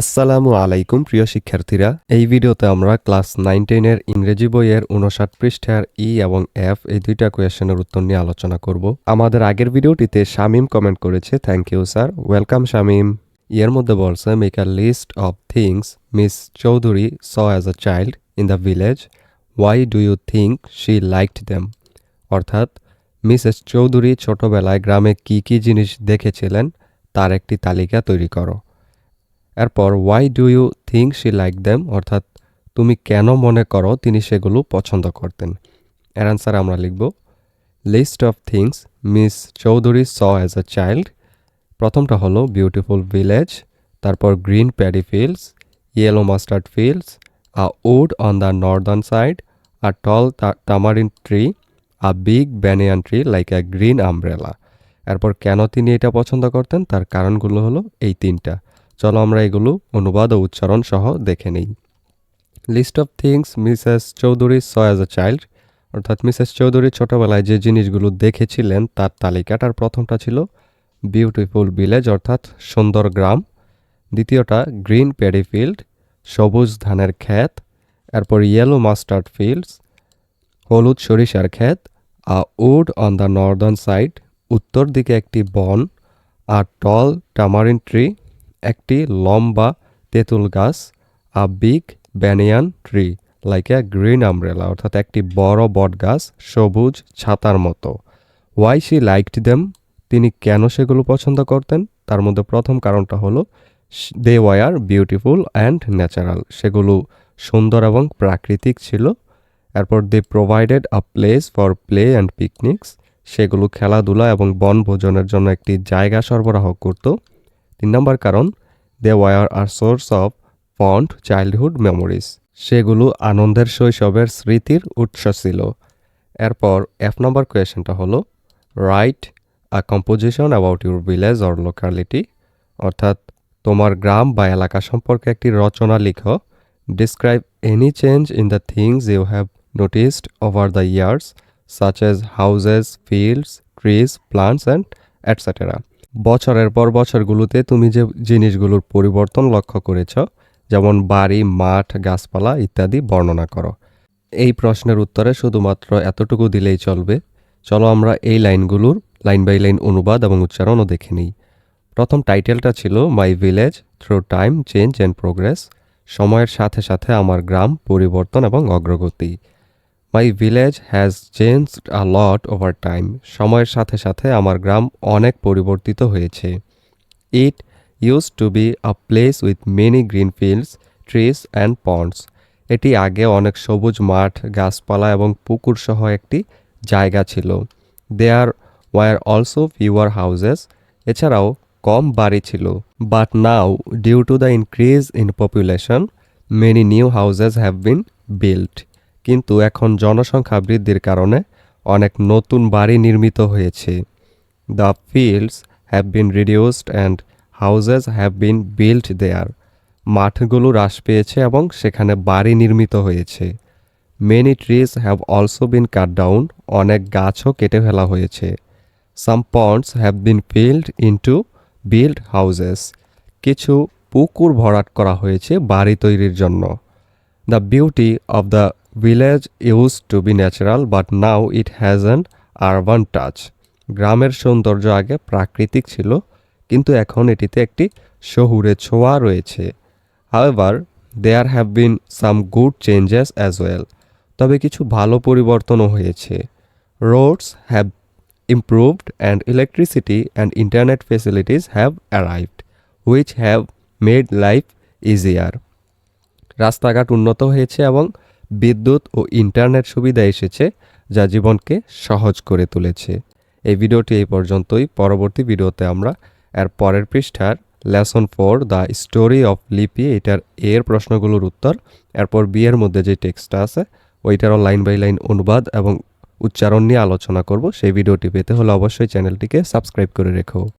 আসসালামু আলাইকুম, প্রিয় শিক্ষার্থীরা। এই ভিডিওতে আমরা ক্লাস নাইন টেনের ইংরেজি বইয়ের উনষাট পৃষ্ঠার ই এবং এফ এই দুইটা কোয়েশনের উত্তর নিয়ে আলোচনা করব। আমাদের আগের ভিডিওটিতে শামিম কমেন্ট করেছে thank you sir welcome Shamim. ইয়ের মধ্যে বলছে make a list of things Miss Chowdhury saw as a child in the village why do you think she liked them অর্থাৎ মিসেস চৌধুরী ছোটবেলায় গ্রামে কি কি জিনিস দেখেছিলেন? তার একটি তালিকা তৈরি করো। এরপর why do you think she like them অর্থাৎ, তুমি কেন মনে করো তিনি সেগুলো পছন্দ করতেন? এর আনসার আমরা লিখব list of things Miss Chowdhury saw as a child প্রথমটা হলো বিউটিফুল ভিলেজ তারপর green paddy fields yellow mustard fields a wood on the northern side a tall tamarind tree a big banyan tree like a green umbrella এরপর, কেন তিনি এটা পছন্দ করতেন? তার কারণগুলো হলো, এই তিনটা। চলো আমরা এগুলো অনুবাদ ও উচ্চারণ সহ দেখে নেই। List of things Mrs Chowdhury saw as a child অর্থাৎ মিসেস চৌধুরী ছোটবেলায় যে জিনিসগুলো দেখেছিলেন তার তালিকাটার প্রথমটা ছিল বিউটিফুল ভিলেজ অর্থাৎ সুন্দর গ্রাম। দ্বিতীয়টা গ্রিন প্যাডি ফিল্ড সবুজ ধানের ক্ষেত। এরপর ইয়েলো মাস্টার্ড ফিল্ডস হলুদ সরিষার ক্ষেত। A wood on the northern side উত্তর দিকে একটি বন। আর টল টামারিন ট্রি একটি লম্বা তেঁতুল গাছ a big banyan tree like a green umbrella অর্থাৎ একটি বড় বট গাছ, সবুজ ছাতার মতো। ওয়াই শি লাইকড দেম তিনি কেন সেগুলো পছন্দ করতেন? তার মধ্যে প্রথম কারণটা হলো they were beautiful and natural সেগুলো সুন্দর এবং প্রাকৃতিক ছিল। এরপর they provided a place for play and picnics সেগুলো খেলাধুলা এবং বনভোজনের জন্য একটি জায়গা সরবরাহ করত। তিন নম্বর কারণ they were a source of fond childhood memories সেগুলো আনন্দের শৈশবের স্মৃতির উৎস ছিল। এরপর এফ নম্বর কোয়েশনটা হলো write a composition about your village or locality অর্থাৎ তোমার গ্রাম বা এলাকা সম্পর্কে একটি রচনা লিখো। Describe any change in the things you have noticed over the years such as houses fields trees plants and etcetera বছরের পর বছরগুলোতে তুমি যে জিনিসগুলোর পরিবর্তন লক্ষ্য করেছ, যেমন বাড়ি, মাঠ, গাছপালা ইত্যাদি বর্ণনা করো। এই প্রশ্নের উত্তরে শুধুমাত্র এতটুকু দিলেই চলবে। চলো আমরা এই লাইনগুলোর লাইন বাই লাইন অনুবাদ এবং উচ্চারণও দেখে নিই। প্রথম টাইটেলটা ছিল my village through time change and progress সময়ের সাথে সাথে আমার গ্রাম, পরিবর্তন এবং অগ্রগতি। My village has changed a lot over time সময়ের সাথে সাথে আমার গ্রাম অনেক পরিবর্তিত হয়েছে। It use to be a place with many green fields trees and ponds এটি আগে অনেক সবুজ মাঠ, গাছপালা এবং পুকুর সহ একটি জায়গা ছিল। There were also fewer houses এছাড়াও কম বাড়ি ছিল। But now due to the increase in population many new houses have been build কিন্তু এখন জনসংখ্যা বৃদ্ধির কারণে অনেক নতুন বাড়ি নির্মিত হয়েছে। The fields have been reduced and houses have been build there মাঠগুলো হ্রাস পেয়েছে এবং সেখানে বাড়ি নির্মিত হয়েছে। Many trees have also been cut down অনেক গাছও কেটে ফেলা হয়েছে। Some ponds have been filled into build houses কিছু পুকুর ভরাট করা হয়েছে বাড়ি তৈরির জন্য। The beauty of the village use to be natural but now it has an urban touch গ্রামের সৌন্দর্য আগে প্রাকৃতিক ছিল, কিন্তু এখন এটিতে একটি শহুরে ছোঁয়া রয়েছে। However there have been some good changes as well তবে কিছু ভালো পরিবর্তনও হয়েছে। Roads have improved and electricity and internet facilities have arrived, which have made life easier রাস্তাঘাট উন্নত হয়েছে এবং বিদ্যুৎ ও ইন্টারনেট সুবিধা এসেছে যা জীবনকে সহজ করে তুলেছে। এই ভিডিওটি এই পর্যন্তই। পরবর্তী ভিডিওতে আমরা এর পরের পৃষ্ঠার lesson four, the story of Lipi, এটার এর প্রশ্নগুলোর উত্তর, এরপর বিয়ের মধ্যে যে টেক্সটটা আছে, ওইটারও লাইন বাই লাইন অনুবাদ এবং উচ্চারণ নিয়ে আলোচনা করব। সেই ভিডিওটি পেতে হলে অবশ্যই চ্যানেলটিকে সাবস্ক্রাইব করে রেখো।